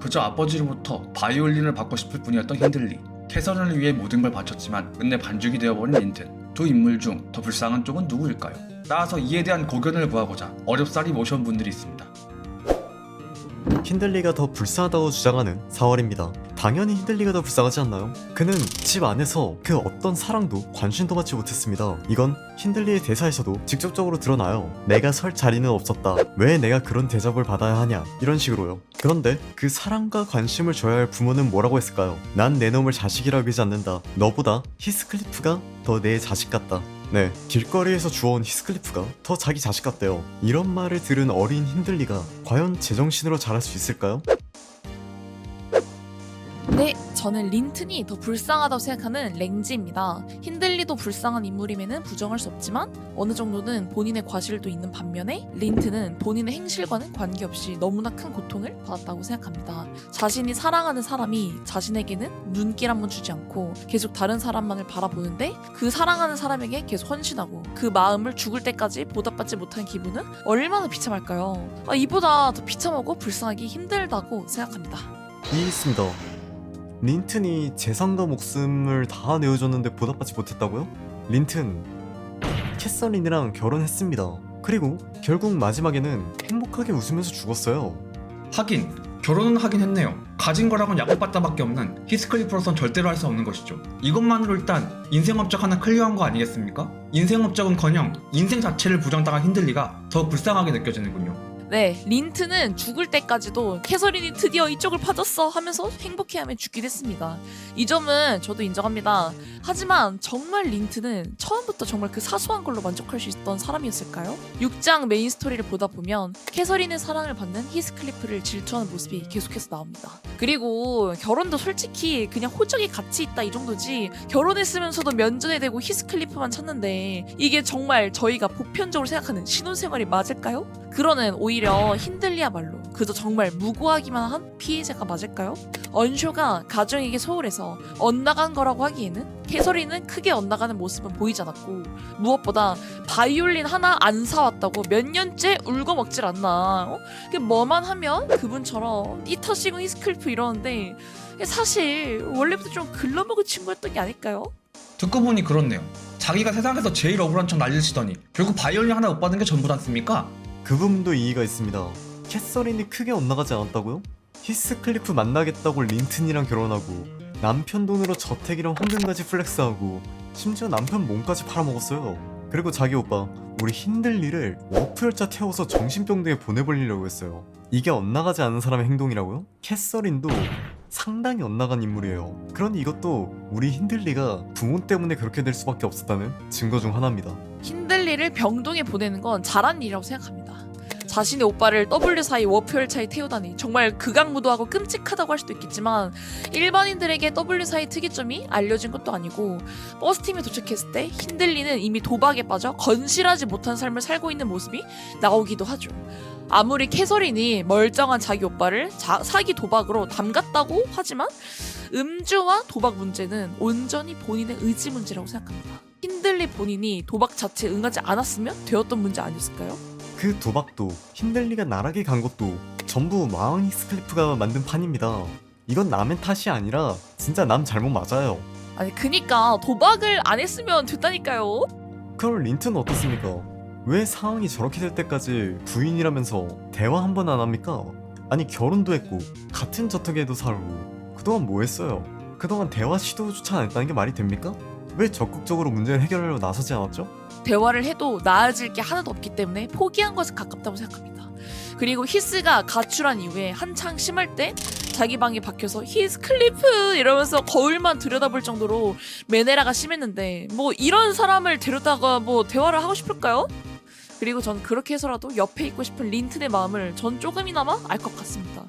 그저 아버지로부터 바이올린을 받고 싶을 뿐이었던 힌들리. 캐서린을 위해 모든 걸 바쳤지만 끝내 반죽이 되어버린 린튼. 두 인물 중 더 불쌍한 쪽은 누구일까요? 따라서 이에 대한 고견을 구하고자 어렵사리 모셔온 분들이 있습니다. 힌들리가 더 불쌍하다고 주장하는 4월입니다. 당연히 힌들리가 더 불쌍하지 않나요? 그는 집 안에서 그 어떤 사랑도 관심도 받지 못했습니다. 이건 힌들리의 대사에서도 직접적으로 드러나요. 내가 설 자리는 없었다. 왜 내가 그런 대접을 받아야 하냐? 이런 식으로요. 그런데 그 사랑과 관심을 줘야 할 부모는 뭐라고 했을까요? 난 내 놈을 자식이라 여기지 않는다. 너보다 히스클리프가 더 내 자식 같다. 네, 길거리에서 주워온 히스클리프가 더 자기 자식 같대요. 이런 말을 들은 어린 힌들리가 과연 제정신으로 자랄 수 있을까요? 네, 저는 린튼이 더 불쌍하다고 생각하는 랭지입니다. 힌들리도 불쌍한 인물임에는 부정할 수 없지만 어느 정도는 본인의 과실도 있는 반면에 린튼은 본인의 행실과는 관계없이 너무나 큰 고통을 받았다고 생각합니다. 자신이 사랑하는 사람이 자신에게는 눈길 한 번 주지 않고 계속 다른 사람만을 바라보는데 그 사랑하는 사람에게 계속 헌신하고 그 마음을 죽을 때까지 보답받지 못한 기분은 얼마나 비참할까요? 아, 이보다 더 비참하고 불쌍하기 힘들다고 생각합니다. 이 있습니다. 린튼이 재산과 목숨을 다 내어줬는데 보답받지 못했다고요? 린튼 캐서린이랑 결혼했습니다. 그리고 결국 마지막에는 행복하게 웃으면서 죽었어요. 하긴 결혼은 하긴 했네요. 가진 거라곤 야곱받다밖에 없는 히스클리프로선 절대로 할 수 없는 것이죠. 이것만으로 일단 인생 업적 하나 클리어한 거 아니겠습니까? 인생 업적은커녕 인생 자체를 부정당한 힌들리가 더 불쌍하게 느껴지는군요. 네, 린트는 죽을 때까지도 캐서린이 드디어 이쪽을 파줬어 하면서 행복해하며 죽기도 했습니다. 이 점은 저도 인정합니다. 하지만 정말 린트는 처음부터 정말 그 사소한 걸로 만족할 수 있던 사람이었을까요? 6장 메인 스토리를 보다 보면 캐서린의 사랑을 받는 히스클리프를 질투하는 모습이 계속해서 나옵니다. 그리고 결혼도 솔직히 그냥 호적이 같이 있다 이 정도지 결혼했으면서도 면전에 대고 히스클리프만 찾는데 이게 정말 저희가 보편적으로 생각하는 신혼생활이 맞을까요? 그러는 오히려 힌들리야말로 그저 정말 무고하기만 한 피해자가 맞을까요? 언쇼가 가정에게 소홀해서 엇나간 거라고 하기에는 캐서린은 크게 엇나가는 모습은 보이지 않았고 무엇보다 바이올린 하나 안 사왔다고 몇 년째 울고 먹질 않나 어? 그 뭐만 하면 그분처럼 이터시고 히스클리프 이러는데 사실 원래부터 좀 글러먹은 친구였던 게 아닐까요? 듣고 보니 그렇네요. 자기가 세상에서 제일 억울한 척 날리시더니 결국 바이올린 하나 못 받은 게 전부잖습니까? 그 부분도 이의가 있습니다. 캐서린이 크게 엇나가지 않았다고요? 히스클리프 만나겠다고 린튼이랑 결혼하고 남편 돈으로 저택이랑 황금까지 플렉스하고 심지어 남편 몸까지 팔아먹었어요. 그리고 자기 오빠 우리 힌들리를 워프 열차 태워서 정신병동에 보내버리려고 했어요. 이게 엇나가지 않은 사람의 행동이라고요? 캐서린도 상당히 엇나간 인물이에요. 그러니 이것도 우리 힌들리가 부모 때문에 그렇게 될 수밖에 없었다는 증거 중 하나입니다. 힌들리를 병동에 보내는 건 잘한 일이라고 생각합니다. 자신의 오빠를 W 사이 워프 열차에 태우다니 정말 극악무도하고 끔찍하다고 할 수도 있겠지만 일반인들에게 W 사이 특이점이 알려진 것도 아니고 버스팀에 도착했을 때 힌들리는 이미 도박에 빠져 건실하지 못한 삶을 살고 있는 모습이 나오기도 하죠. 아무리 캐서린이 멀쩡한 자기 오빠를 자- 사기 도박으로 담갔다고 하지만 음주와 도박 문제는 온전히 본인의 의지 문제라고 생각합니다. 힌들리 본인이 도박 자체에 응하지 않았으면 되었던 문제 아니었을까요? 그 도박도 힌들리가 나락에 간 것도 전부 마왕 히스클리프가 만든 판입니다. 이건 남의 탓이 아니라 진짜 남 잘못 맞아요. 아니 그니까 도박을 안 했으면 됐다니까요. 그럼 린트는 어떻습니까? 왜 상황이 저렇게 될 때까지 부인이라면서 대화 한 번 안 합니까? 아니 결혼도 했고 같은 저택에도 살고 그동안 뭐 했어요? 그동안 대화 시도조차 안 했다는 게 말이 됩니까? 왜 적극적으로 문제를 해결하려 나서지 않았죠? 대화를 해도 나아질 게 하나도 없기 때문에 포기한 것에 가깝다고 생각합니다. 그리고 히스가 가출한 이후에 한창 심할 때 자기 방에 박혀서 히스 클리프 이러면서 거울만 들여다볼 정도로 메네라가 심했는데 뭐 이런 사람을 데려다가 뭐 대화를 하고 싶을까요? 그리고 전 그렇게 해서라도 옆에 있고 싶은 린튼의 마음을 전 조금이나마 알 것 같습니다.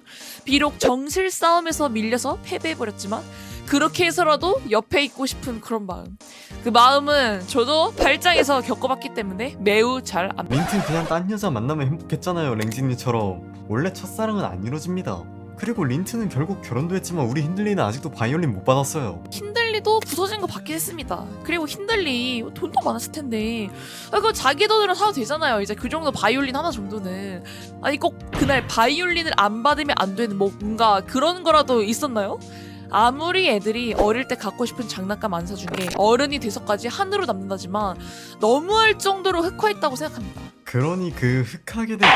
비록 정실 싸움에서 밀려서 패배해버렸지만 그렇게 해서라도 옆에 있고 싶은 그런 마음. 그 마음은 저도 발장에서 겪어봤기 때문에 매우 잘 압니다. 린튼 그냥 딴 여자 만나면 행복했잖아요 랭지니처럼 원래 첫사랑은 안 이루어집니다. 그리고 린트는 결국 결혼도 했지만 우리 힌들리는 아직도 바이올린 못 받았어요. 힌들리 힌들리도 부서진 거 받긴 했습니다. 그리고 힌들리 돈도 많았을 텐데 아, 그 자기 돈으로 사도 되잖아요. 이제 그 정도 바이올린 하나 정도는 아니 꼭 그날 바이올린을 안 받으면 안 되는 뭐 뭔가 그런 거라도 있었나요? 아무리 애들이 어릴 때 갖고 싶은 장난감 안 사준 게 어른이 돼서까지 한으로 남는다지만 너무할 정도로 흑화했다고 생각합니다. 그러니 그 흑하게 된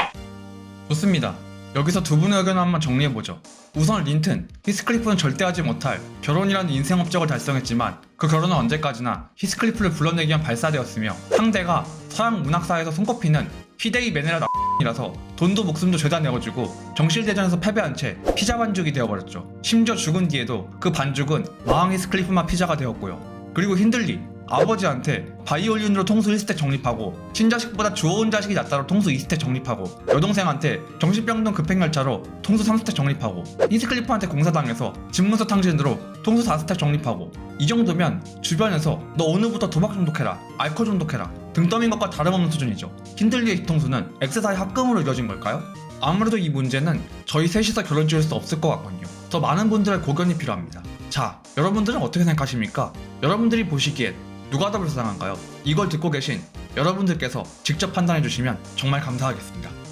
좋습니다. 여기서 두 분의 의견을 한번 정리해보죠. 우선 린튼, 히스클리프는 절대 하지 못할 결혼이라는 인생 업적을 달성했지만 그 결혼은 언제까지나 히스클리프를 불러내기 위한 발사되었으며 상대가 서양 문학사에서 손꼽히는 히데이 메네라 이라서 돈도 목숨도 죄다 내어주고 정실대전에서 패배한 채 피자 반죽이 되어버렸죠. 심지어 죽은 뒤에도 그 반죽은 마왕 히스클리프만 피자가 되었고요. 그리고 힌들리 아버지한테 바이올린으로 통수 1스택 정립하고 친자식보다 좋은 자식이 낫다로 통수 2스택 정립하고 여동생한테 정신병동 급행열차로 통수 3스택 정립하고 히스클리프한테 공사당해서 집문서 탕진으로 통수 4스택 정립하고 이 정도면 주변에서 너 오늘부터 도박 중독해라 알코올 중독해라 등 떠민 것과 다름없는 수준이죠 힌들리의 뒤통수는 X사의 합금으로 이뤄진 걸까요? 아무래도 이 문제는 저희 셋이서 결론 지을 수 없을 것 같거든요 더 많은 분들의 고견이 필요합니다 자 여러분들은 어떻게 생각하십니까? 여러분들이 보시기엔 누가 더 불쌍한가요? 이걸 듣고 계신 여러분들께서 직접 판단해 주시면 정말 감사하겠습니다.